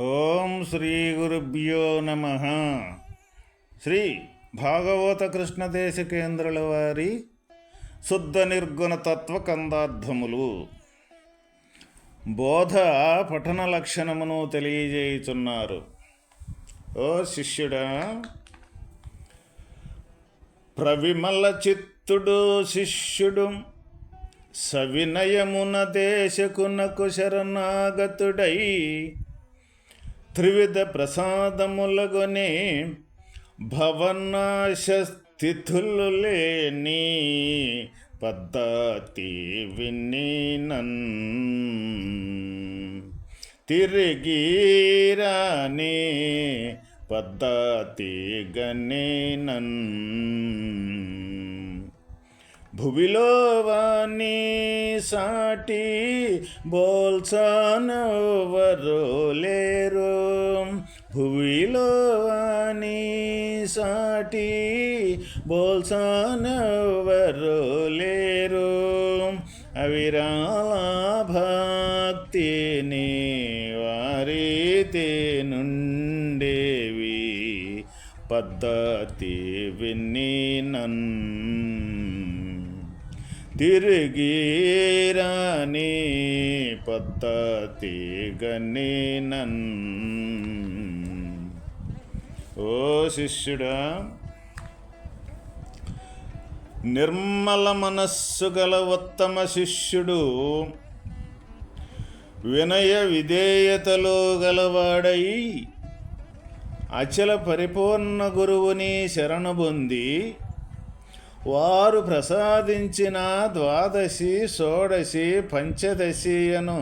ఓం శ్రీ గురుభ్యో నమ. శ్రీ భాగవత కృష్ణదేశ కేంద్రుల వారి శుద్ధ నిర్గుణ తత్వ కందార్థములు. బోధ పఠన లక్షణమును తెలియజేయుచున్నారు. ఓ శిష్యుడా ప్రవిమల చిత్తుడు శిష్యుడు సవినయమున దేశకునకు శరణాగతుడై త్రివిధ ప్రసాదములగొని భవనాశస్థితులు లేని పద్ధతి విన్నీనన్ తిరిగిరాని పద్ధతి గణేనన్ భువిలో వాణి సాటి బోల్సానవరు లేరు. భువిలో వాణి సాటి బోల్సానవరు లేరు. అవిరాళ భక్తిని వారీతి నుండేవి. పద్ధతి విన్నీ నన్ను తిరిగి రాని పద్ధతి నన్. ఓ శిష్యుడా నిర్మల మనస్సు గల ఉత్తమ శిష్యుడు వినయ విధేయతలో గలవాడై అచల పరిపూర్ణ గురువుని శరణు పొంది వారు ప్రసాదించిన ద్వాదశి షోడశి పంచదశి అను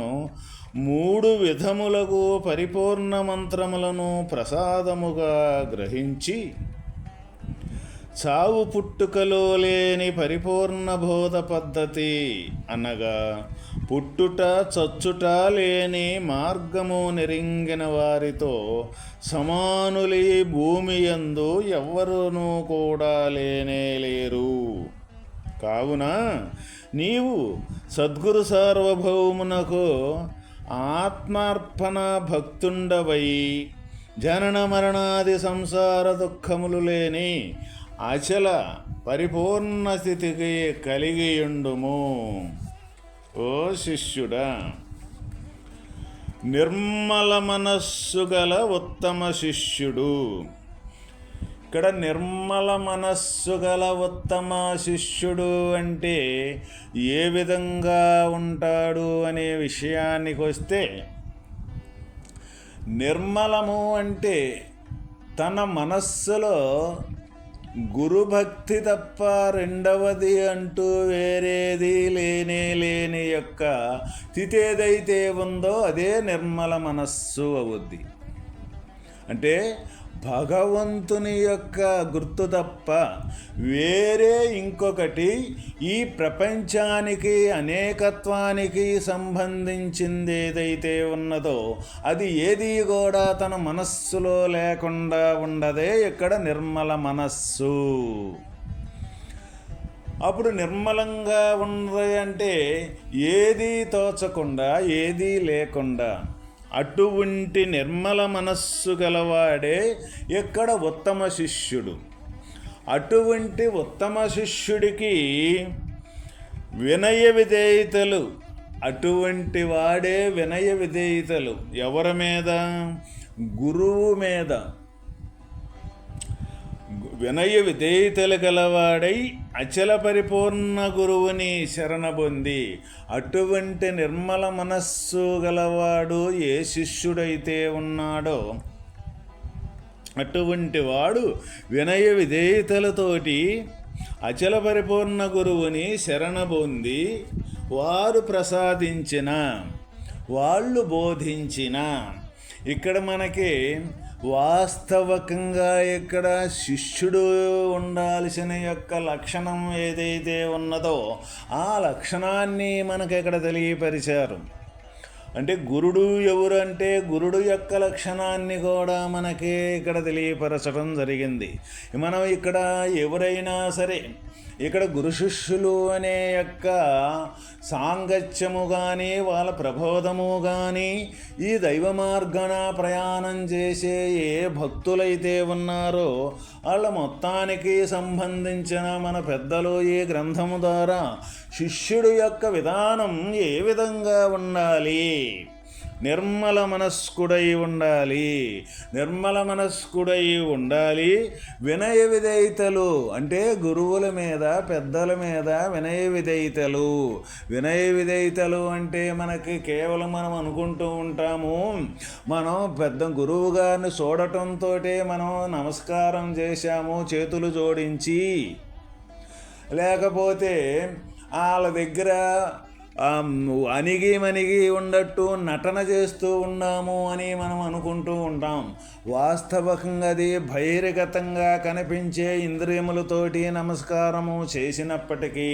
మూడు విధములకు పరిపూర్ణ మంత్రములను ప్రసాదముగా గ్రహించి చావు పుట్టుకలో లేని పరిపూర్ణ బోధ పద్ధతి అనగా పుట్టుట చచ్చుట లేని మార్గము నెరింగిన వారితో సమానులి భూమి యందు ఎవ్వరునూ కూడా లేనే లేరు. కావున నీవు సద్గురు సార్వభౌమునకు ఆత్మార్పణ భక్తుండవై జనన మరణాది సంసార దుఃఖములు లేని అచల పరిపూర్ణ స్థితికి కలిగియుండుము. ఓ శిష్యుడా నిర్మల మనస్సు గల ఉత్తమ శిష్యుడు. ఇక్కడ నిర్మల మనస్సు గల ఉత్తమ శిష్యుడు అంటే ఏ విధంగా ఉంటాడు అనే విషయానికి వస్తే నిర్మలము అంటే తన మనస్సులో గురుభక్తి తప్ప రెండవది అంటూ వేరేది లేనే లేని యొక్క తితేదైతే ఉందో అదే నిర్మల మనస్సు అవుద్ది. అంటే భగవంతుని యొక్క గుర్తు తప్ప వేరే ఇంకొకటి ఈ ప్రపంచానికి అనేకత్వానికి సంబంధించింది ఏదైతే ఉన్నదో అది ఏది కూడా తన మనస్సులో లేకుండా ఉండదే ఇక్కడ నిర్మల మనస్సు. అప్పుడు నిర్మలంగా ఉన్నది అంటే ఏదీ తోచకుండా ఏదీ లేకుండా అటువంటి నిర్మల మనస్సు గలవాడే ఇక్కడ ఉత్తమ శిష్యుడు? అటువంటి ఉత్తమ శిష్యుడికి వినయ విధేయతలు. అటువంటి వాడే వినయ విధేయతలు. ఎవరి మీద? గురువు మీద. వినయ విధేయతలు గలవాడై అచల పరిపూర్ణ గురువుని శరణ పొంది అటువంటి నిర్మల మనస్సు గలవాడు ఏ శిష్యుడైతే ఉన్నాడో అటువంటి వాడు వినయ విధేయతలతోటి అచల పరిపూర్ణ గురువుని శరణ పొంది వారు ప్రసాదించిన వాళ్ళు బోధించిన. ఇక్కడ మనకి వాస్తవకంగా ఇక్కడ శిష్యుడు ఉండాల్సిన యొక్క లక్షణం ఏదైతే ఉన్నదో ఆ లక్షణాన్ని మనకి ఇక్కడ తెలియపరిచారు. అంటే గురుడు ఎవరు అంటే గురుడు యొక్క లక్షణాన్ని కూడా మనకి ఇక్కడ తెలియపరచడం జరిగింది. మనం ఇక్కడ ఎవరైనా సరే ఇక్కడ గురు శిష్యులు అనే యొక్క సాంగత్యము కానీ వాళ్ళ ప్రబోధము కానీ ఈ దైవ మార్గన ప్రయాణం చేసే ఏ భక్తులైతే ఉన్నారో వాళ్ళ మొత్తానికి సంబంధించిన మన పెద్దలు ఈ గ్రంథము ద్వారా శిష్యుడు యొక్క విధానం ఏ విధంగా ఉండాలి? నిర్మల మనస్కుడై ఉండాలి. నిర్మల మనస్కుడై ఉండాలి. వినయ విధేయతలు అంటే గురువుల మీద పెద్దల మీద వినయ విధేయతలు. వినయ విధేయతలు అంటే మనకి కేవలం మనం అనుకుంటూ ఉంటాము. మనం పెద్ద గురువు గారిని చూడటంతో మనం నమస్కారం చేశాము చేతులు జోడించి. లేకపోతే వాళ్ళ దగ్గర అణిగి మణిగి ఉండట్టు నటన చేస్తూ ఉన్నాము అని మనం అనుకుంటూ ఉంటాం. వాస్తవకంగా అది బహిర్గతంగా కనిపించే ఇంద్రియములతోటి నమస్కారము చేసినప్పటికీ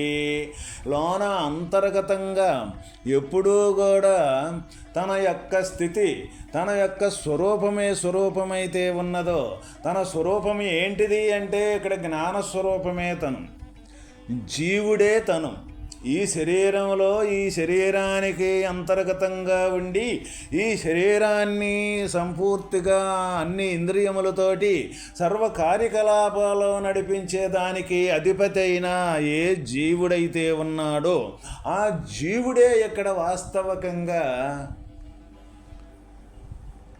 లోన అంతర్గతంగా ఎప్పుడూ కూడా తన యొక్క స్థితి తన యొక్క స్వరూపమే స్వరూపమైతే ఉన్నదో తన స్వరూపం ఏంటిది అంటే ఇక్కడ జ్ఞాన స్వరూపమే తను. జీవుడే తను. ఈ శరీరంలో ఈ శరీరానికి అంతర్గతంగా ఉండి ఈ శరీరాన్ని సంపూర్తిగా అన్ని ఇంద్రియములతోటి సర్వ కార్యకలాపాలు నడిపించే దానికి అధిపతి అయిన ఏ జీవుడైతే ఉన్నాడో ఆ జీవుడే ఇక్కడ వాస్తవకంగా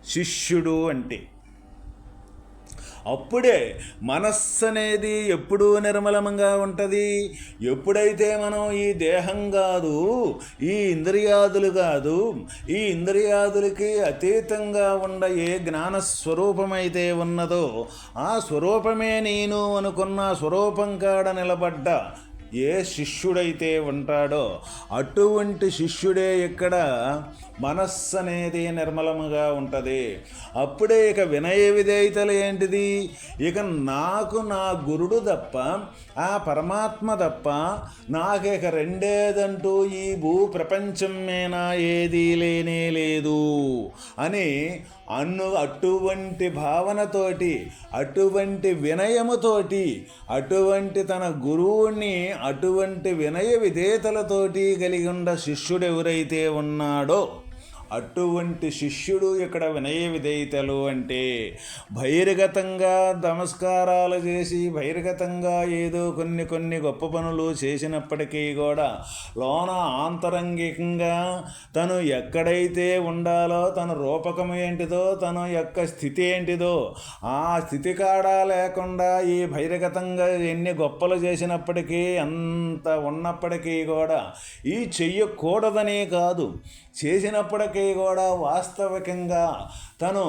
శిష్యుడు అంటే. అప్పుడే మనస్సు అనేది ఎప్పుడూ నిర్మలంగా ఉంటుంది. ఎప్పుడైతే మనం ఈ దేహం కాదు ఈ ఇంద్రియాదులు కాదు ఈ ఇంద్రియాదులకి అతీతంగా ఉండ ఏ జ్ఞాన స్వరూపమైతే ఉన్నదో ఆ స్వరూపమే నేను అనుకున్న స్వరూపం కాడ నిలబడ్డ ఏ శిష్యుడైతే ఉంటాడో అటువంటి శిష్యుడే ఇక్కడ మనస్సు అనేది నిర్మలముగా ఉంటుంది. అప్పుడే ఇక వినయ విధేయతలు ఏంటిది? ఇక నాకు నా గురుడు తప్ప ఆ పరమాత్మ తప్ప నాకు ఇక రెండేదంటూ ఈ భూ ప్రపంచం మీద ఏదీ లేనే లేదు అని అన్ను అటువంటి భావనతోటి అటువంటి వినయముతోటి అటువంటి తన గురువుని అటువంటి వినయ విధేతలతోటి కలిగి ఉన్న శిష్యుడు ఎవరైతే ఉన్నాడో అటువంటి శిష్యుడు ఇక్కడ వినయ విధేయతలు అంటే బహిర్గతంగా నమస్కారాలు చేసి బహిర్గతంగా ఏదో కొన్ని కొన్ని గొప్ప పనులు చేసినప్పటికీ కూడా లోన ఆంతరంగికంగా తను ఎక్కడైతే ఉండాలో తన రూపకం ఏంటిదో తన యొక్క స్థితి ఏంటిదో ఆ స్థితి కాడ లేకుండా ఈ బహిర్గతంగా ఎన్ని గొప్పలు చేసినప్పటికీ అంత ఉన్నప్పటికీ కూడా ఈ చెయ్యకూడదనే కాదు. చేసినప్పటికీ కూడా వాస్తవికంగా తను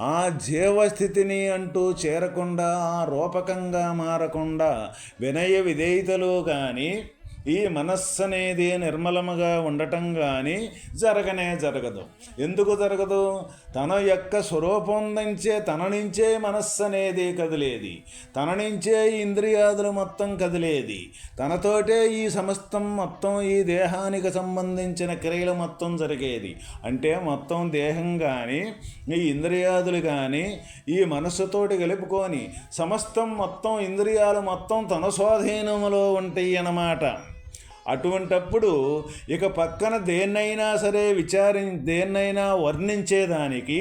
ఆ జీవస్థితిని అంటూ చేరకుండా ఆ రూపకంగా మారకుండా వినయ విధేయతలు కానీ ఈ మనస్సు అనేది నిర్మలముగా ఉండటం కానీ జరగనే జరగదు. ఎందుకు జరగదు? తన యొక్క స్వరూపం నుంచే తన నుంచే మనస్సు అనేది కదిలేది. తన నుంచే ఇంద్రియాదులు మొత్తం కదిలేది. తనతోటే ఈ సమస్తం మొత్తం ఈ దేహానికి సంబంధించిన క్రియలు మొత్తం జరిగేది. అంటే మొత్తం దేహం కానీ ఈ ఇంద్రియాదులు కానీ ఈ మనస్సుతోటి కలుపుకొని సమస్తం మొత్తం ఇంద్రియాలు మొత్తం తన స్వాధీనములో ఉంటాయి అన్నమాట. అటువంటప్పుడు ఇక పక్కన దేన్నైనా సరే విచారి దేన్నైనా వర్ణించేదానికి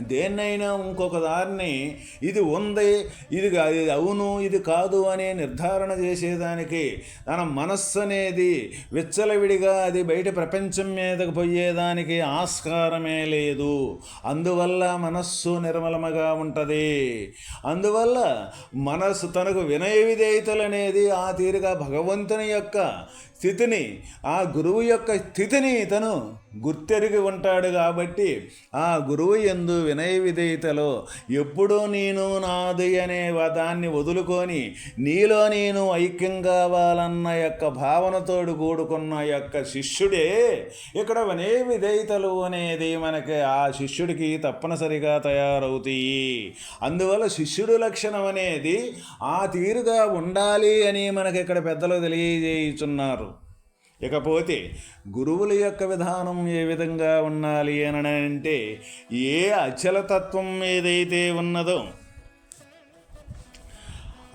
దేన్నైనా ఇంకొక దారిని ఇది ఉంది ఇది అవును ఇది కాదు అనే నిర్ధారణ చేసేదానికి తన మనస్సు అనేది విచ్చలవిడిగా అది బయట ప్రపంచం మీదకు పోయేదానికి ఆస్కారమే లేదు. అందువల్ల మనస్సు నిర్మలముగా ఉంటుంది. అందువల్ల మనస్సు తనకు వినయ విధేయతలు అనేది ఆ తీరుగా భగవంతుని యొక్క స్థితిని ఆ గురువు యొక్క స్థితిని తను గుర్తెరిగి ఉంటాడు కాబట్టి ఆ గురువు ఎందు వినయ విధేయతలో ఎప్పుడూ నేను నాది అనే వ- దాన్ని వదులుకొని నీలో నేను ఐక్యం కావాలన్న యొక్క భావనతోడు కూడుకున్న యొక్క శిష్యుడే. ఇక్కడ వినయ విధేయతలు అనేది మనకి ఆ శిష్యుడికి తప్పనిసరిగా తయారవుతాయి. అందువల్ల శిష్యుడు లక్షణం అనేది ఆ తీరుగా ఉండాలి అని మనకి ఇక్కడ పెద్దలు తెలియజేయుచున్నారు. ఇకపోతే గురువుల యొక్క విధానం ఏ విధంగా ఉండాలి అని అంటే ఏ అచలతత్వం ఏదైతే ఉన్నదో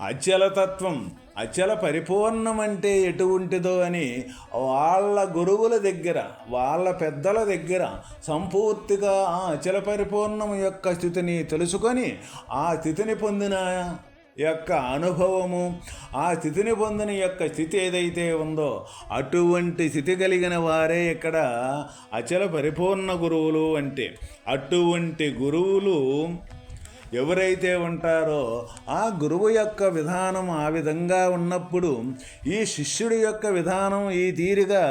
అచలతత్వం అచల పరిపూర్ణం అంటే ఎటువంటిదో అని వాళ్ళ గురువుల దగ్గర వాళ్ళ పెద్దల దగ్గర సంపూర్తిగా ఆ అచల పరిపూర్ణం యొక్క స్థితిని తెలుసుకొని ఆ స్థితిని పొందిన యొక్క అనుభవము ఆ స్థితిని పొందిన యొక్క స్థితి ఏదైతే ఉందో అటువంటి స్థితి కలిగిన వారే ఇక్కడ అచల పరిపూర్ణ గురువులు అంటే అటువంటి గురువులు ఎవరైతే ఉంటారో ఆ గురువు యొక్క విధానం ఆ విధంగా ఉన్నప్పుడు ఈ శిష్యుడి యొక్క విధానం ఈ తీరుగా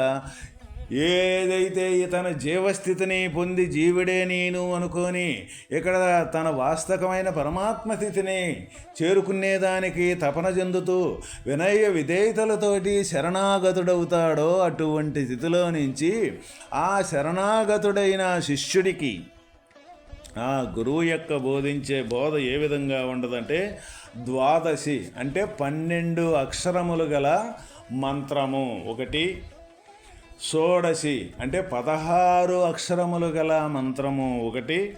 ఏదైతే తన జీవస్థితిని పొంది జీవుడే నేను అనుకొని ఇక్కడ తన వాస్తవమైన పరమాత్మ స్థితిని చేరుకునేదానికి తపన చెందుతూ వినయ విధేయతలతోటి శరణాగతుడవుతాడో అటువంటి స్థితిలో నుంచి ఆ శరణాగతుడైన శిష్యుడికి ఆ గురువు యొక్క బోధించే బోధ ఏ విధంగా ఉండదంటే ద్వాదశి అంటే పన్నెండు అక్షరములు గల మంత్రము. ఒకటి షోడశి అంటే పదహారు అక్షరములు గల మంత్రము ఒకటి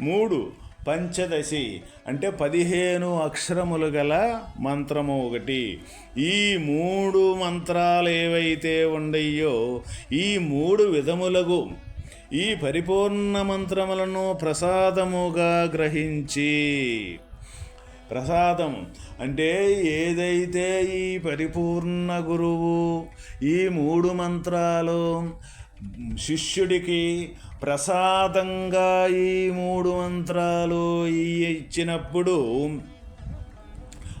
మూడు పంచదశి అంటే పదిహేను అక్షరములు గల మంత్రము ఒకటి. ఈ మూడు మంత్రాలు ఏవైతే ఉండయో ఈ మూడు విధములకు ఈ పరిపూర్ణ మంత్రములను ప్రసాదముగా గ్రహించి ప్రసాదం. అంటే ఏదైతే ఈ పరిపూర్ణ గురువు ఈ మూడు మంత్రాలు శిష్యుడికి ప్రసాదంగా ఈ మూడు మంత్రాలు ఇచ్చినప్పుడు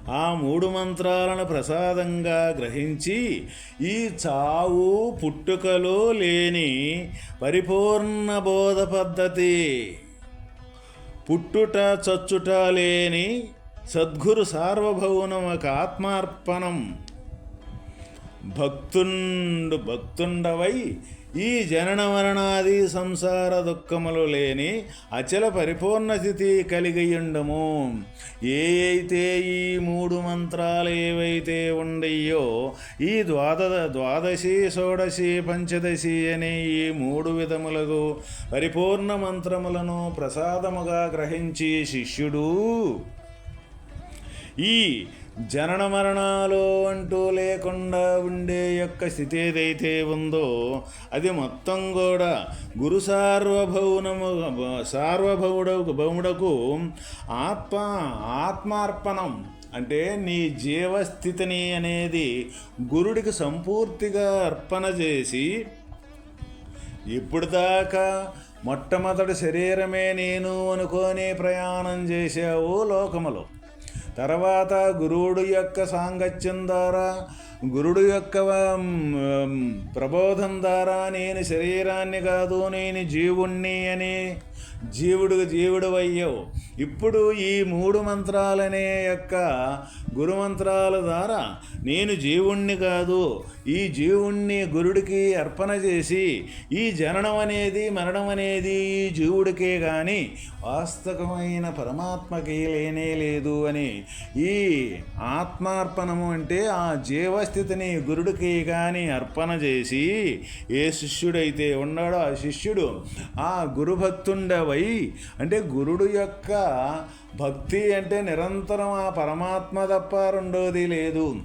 ఆ మూడు మంత్రాలను ప్రసాదంగా గ్రహించి ఈ చావు పుట్టుకలో లేని పరిపూర్ణ బోధ పద్ధతి పుట్టుట చచ్చుట లేని సద్గురు సార్వభౌమక ఆత్మార్పణం. భక్తుండు భక్తుండవై ఈ జనన మరణాది సంసార దుఃఖములు లేని అచల పరిపూర్ణ స్థితి కలిగియుండము. ఏ అయితే ఈ మూడు మంత్రాలు ఏవైతే ఉండయో ఈ ద్వాద ద్వాదశి షోడశి పంచదశి అనే ఈ మూడు విధములకు పరిపూర్ణ మంత్రములను ప్రసాదముగా గ్రహించి శిష్యుడు ఈ జనన మరణాలు అంటూ లేకుండా ఉండే యొక్క స్థితి ఏదైతే ఉందో అది మొత్తం కూడా గురు సార్వభౌనము సార్వభౌడ భౌముడకు ఆత్మ ఆత్మార్పణం. అంటే నీ జీవస్థితిని అనేది గురుడికి సంపూర్తిగా అర్పణ చేసి ఇప్పుడు దాకా మొట్టమొదటి శరీరమే నేను అనుకోని ప్రయాణం చేసావు లోకములో. తర్వాత గురువుడు యొక్క సాంగత్యం ద్వారా గురుడు యొక్క ప్రబోధం ద్వారా నేను శరీరాన్ని కాదు నేను జీవుణ్ణి అని జీవుడు జీవుడు అయ్యావు. ఇప్పుడు ఈ మూడు మంత్రాలనే యొక్క గురుమంత్రాల ద్వారా నేను జీవుణ్ణి కాదు ఈ జీవుణ్ణి గురుడికి అర్పణ చేసి ఈ జననం అనేది మరణం అనేది ఈ జీవుడికే కానీ వాస్తవమైన పరమాత్మకి లేనే లేదు అని ఈ ఆత్మార్పణము అంటే ఆ జీవస్థితిని గురుడికి కానీ అర్పణ చేసి ఏ శిష్యుడైతే ఉన్నాడో ఆ శిష్యుడు ఆ గురుభక్తుండవై అంటే గురుడు యొక్క భక్తి అంటే నిరంతరం ఆ పరమాత్మ తప్ప రెండోది లేదు.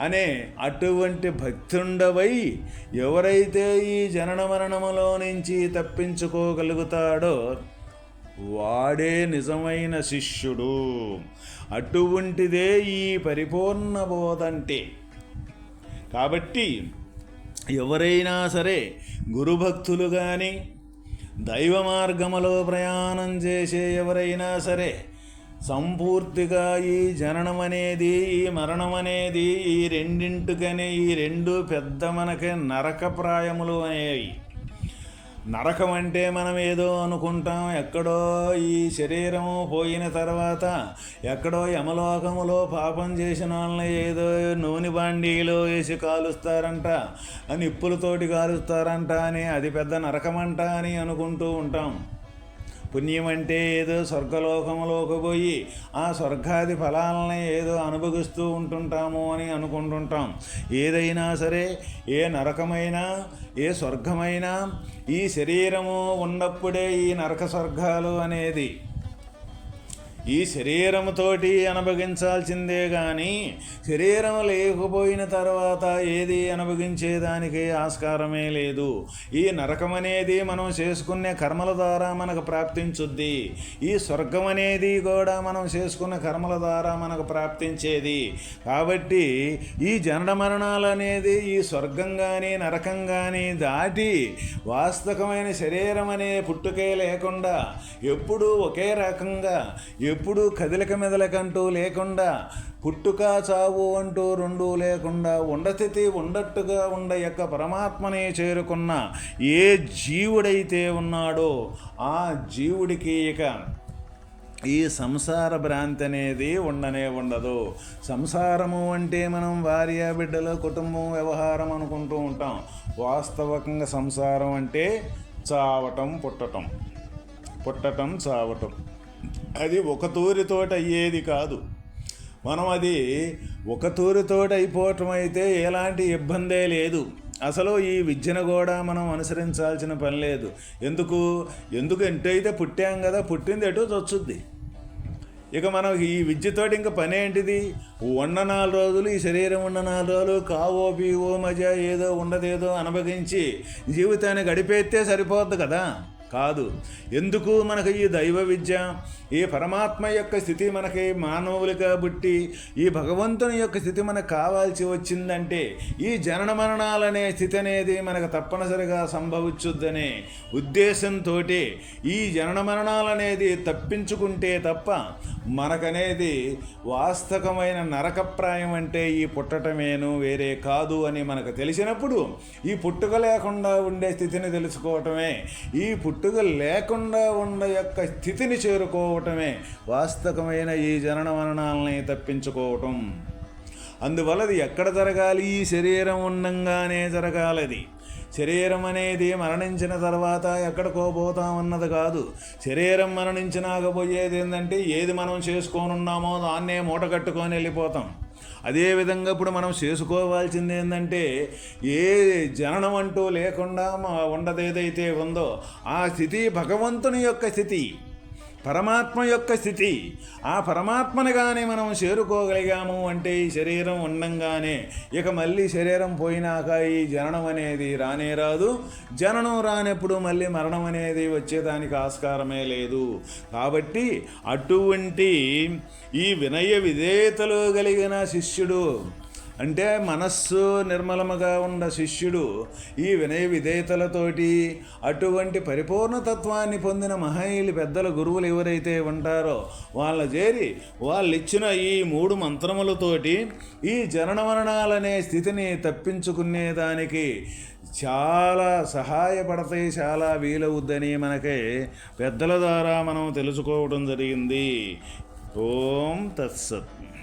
అనే అటువంటి భక్తుండవై ఎవరైతే ఈ జనన మరణములో నుంచి తప్పించుకోగలుగుతాడో వాడే నిజమైన శిష్యుడు. అటువంటిదే ఈ పరిపూర్ణ బోధంటే. కాబట్టి ఎవరైనా సరే గురుభక్తులు కానీ దైవ మార్గములో ప్రయాణం చేసే ఎవరైనా సరే సంపూర్తిగా ఈ జననం అనేది ఈ మరణం అనేది ఈ రెండింటికనే ఈ రెండు పెద్ద మనకి నరకప్రాయములు అనేవి. నరకం అంటే మనం ఏదో అనుకుంటాం. ఎక్కడో ఈ శరీరము పోయిన తర్వాత ఎక్కడో యమలోకములో పాపం చేసిన వాళ్ళని ఏదో నూనె బాండీలో వేసి కాలుస్తారంట అని నిప్పులతోటి కాలుస్తారంట అని అది పెద్ద నరకమంట అని అనుకుంటూ ఉంటాం. పుణ్యం అంటే ఏదో స్వర్గలోకంలోకి పోయి ఆ స్వర్గాది ఫలాలని ఏదో అనుభవిస్తూ ఉంటుంటాము అని అనుకుంటుంటాం. ఏదైనా సరే ఏ నరకమైనా ఏ స్వర్గమైనా ఈ శరీరము ఉన్నప్పుడే ఈ నరక స్వర్గాలు అనేది ఈ శరీరముతోటి అనుభవించాల్సిందే కానీ శరీరం లేకపోయిన తర్వాత ఏది అనుభవించేదానికి ఆస్కారమే లేదు. ఈ నరకం అనేది మనం చేసుకునే కర్మల ద్వారా మనకు ప్రాప్తించుద్ది. ఈ స్వర్గం అనేది కూడా మనం చేసుకున్న కర్మల ద్వారా మనకు ప్రాప్తించేది. కాబట్టి ఈ జనన మరణాలు అనేది ఈ స్వర్గం కానీ నరకం కానీ దాటి వాస్తవమైన శరీరం అనే పుట్టుకే లేకుండా ఎప్పుడూ ఒకే రకంగా ఎప్పుడూ కదలిక మెదలకంటూ లేకుండా పుట్టుక చావు అంటూ రెండు లేకుండా ఉండస్థితి ఉండట్టుగా ఉండ యొక్క పరమాత్మనే చేరుకున్న ఏ జీవుడైతే ఉన్నాడో ఆ జీవుడికి ఇక ఈ సంసార భ్రాంతి అనేది ఉండనే ఉండదు. సంసారము అంటే మనం భార్య బిడ్డలు కుటుంబం వ్యవహారం అనుకుంటూ ఉంటాం. వాస్తవకంగా సంసారం అంటే చావటం పుట్టటం. పుట్టటం చావటం. అది ఒక తూరితోట అయ్యేది కాదు. మనం అది ఒక తూరితోట అయిపోవటం అయితే ఎలాంటి ఇబ్బందే లేదు. అసలు ఈ విద్యను కూడా మనం అనుసరించాల్సిన పని లేదు. ఎందుకు? ఎందుకు ఎంటైతే పుట్టాం కదా పుట్టింది ఎటు చచ్చుద్ది? ఇక మనం ఈ విద్యతోటి ఇంకా పని ఏంటిది? ఉన్న నాలుగు రోజులు ఈ శరీరం ఉన్న నాలుగు రోజులు కావో పీవో మజా ఏదో ఉండదేదో అనుభవించి జీవితాన్ని గడిపేస్తే సరిపోద్ది కదా. కాదు. ఎందుకు మనకు ఈ దైవ విద్య? ఈ పరమాత్మ యొక్క స్థితి మనకి మానవులుగా పుట్టి ఈ భగవంతుని యొక్క స్థితి మనకు కావాల్సి వచ్చిందంటే ఈ జనన మరణాలనే స్థితి అనేది మనకు తప్పనిసరిగా సంభవించుద్దనే ఉద్దేశంతో ఈ జనన మరణాలనేది తప్పించుకుంటే తప్ప మనకనేది వాస్తవమైన నరకప్రాయం అంటే ఈ పుట్టటమేను వేరే కాదు అని మనకు తెలిసినప్పుడు ఈ పుట్టుక లేకుండా ఉండే స్థితిని తెలుసుకోవటమే. ఈ పుట్టుక లేకుండా ఉండ యొక్క స్థితిని చేరుకోవటమే వాస్తవమైన ఈ జనన మరణాలని తప్పించుకోవటం. అందువల్ల అది ఎక్కడ జరగాలి? ఈ శరీరం ఉండంగానే జరగాలది. శరీరం అనేది మరణించిన తర్వాత ఎక్కడికో పోతామన్నది కాదు. శరీరం మరణించినాక పోయేది ఏంటంటే ఏది మనం చేసుకోనున్నామో దాన్నే మూట కట్టుకొని వెళ్ళిపోతాం. అదేవిధంగా ఇప్పుడు మనం చేసుకోవాల్సింది ఏంటంటే ఏ జననం అంటూ లేకుండా ఉండదేదైతే ఉందో ఆ స్థితి భగవంతుని యొక్క స్థితి. పరమాత్మ యొక్క స్థితి. ఆ పరమాత్మనగానే కానీ మనం చేరుకోగలిగాము అంటే ఈ శరీరం ఉండంగానే ఇక మళ్ళీ శరీరం పోయినాక ఈ జననం అనేది రానే రాదు. జననం రానప్పుడు మళ్ళీ మరణం అనేది వచ్చేదానికి ఆస్కారమే లేదు. కాబట్టి అటువంటి ఈ వినయ విధేయతలు కలిగిన శిష్యుడు అంటే మనస్సు నిర్మలముగా ఉన్న శిష్యుడు ఈ వినయ విధేయతలతోటి అటువంటి పరిపూర్ణతత్వాన్ని పొందిన మహనీయులు పెద్దల గురువులు ఎవరైతే ఉంటారో వాళ్ళ చేరి వాళ్ళు ఇచ్చిన ఈ మూడు మంత్రములతోటి ఈ జననమరణాలనే స్థితిని తప్పించుకునేదానికి చాలా సహాయపడతాయి చాలా వీలవుద్దని మనకి పెద్దల ద్వారా మనం తెలుసుకోవడం జరిగింది. ఓం తత్సత్.